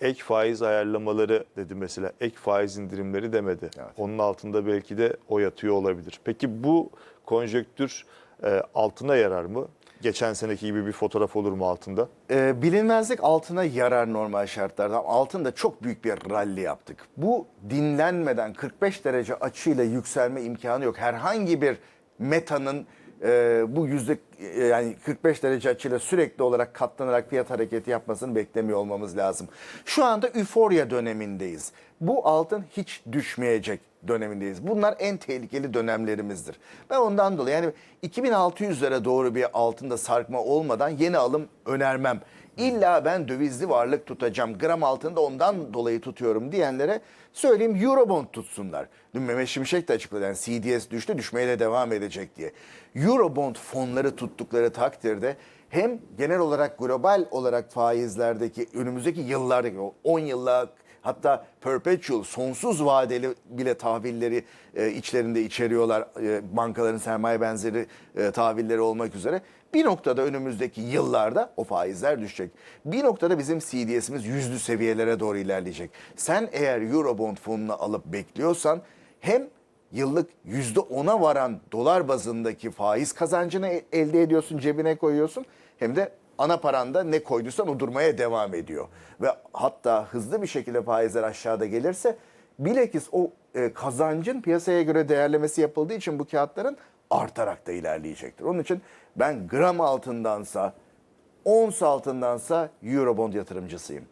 ek faiz ayarlamaları dedi mesela. Ek faiz indirimleri demedi. Evet. Onun altında belki de o yatıyor olabilir. Peki bu konjöktür e, altına yarar mı? Geçen seneki gibi bir fotoğraf olur mu altında? Ee, bilinmezlik altına yarar normal şartlarda. Altında çok büyük bir rally yaptık. Bu dinlenmeden 45 derece açıyla yükselme imkanı yok. Herhangi bir metanın e, bu yüzde e, yani 45 derece açıyla sürekli olarak katlanarak fiyat hareketi yapmasını beklemiyor olmamız lazım. Şu anda üforya dönemindeyiz. Bu altın hiç düşmeyecek dönemindeyiz. Bunlar en tehlikeli dönemlerimizdir. Ben ondan dolayı yani 2600'lere doğru bir altında sarkma olmadan yeni alım önermem. İlla ben dövizli varlık tutacağım, gram altında ondan dolayı tutuyorum diyenlere söyleyeyim Eurobond tutsunlar. Dün Mehmet Şimşek de açıkladı yani CDS düştü düşmeye de devam edecek diye. Eurobond fonları tuttukları takdirde hem genel olarak global olarak faizlerdeki önümüzdeki yıllardaki o 10 yıllık Hatta perpetual, sonsuz vadeli bile tahvilleri e, içlerinde içeriyorlar. E, bankaların sermaye benzeri e, tahvilleri olmak üzere. Bir noktada önümüzdeki yıllarda o faizler düşecek. Bir noktada bizim CDS'imiz yüzlü seviyelere doğru ilerleyecek. Sen eğer Eurobond fonunu alıp bekliyorsan hem yıllık %10'a varan dolar bazındaki faiz kazancını e- elde ediyorsun, cebine koyuyorsun. Hem de ana paranda ne koyduysan o durmaya devam ediyor. Ve hatta hızlı bir şekilde faizler aşağıda gelirse bilakis o e, kazancın piyasaya göre değerlemesi yapıldığı için bu kağıtların artarak da ilerleyecektir. Onun için ben gram altındansa, ons altındansa Eurobond yatırımcısıyım.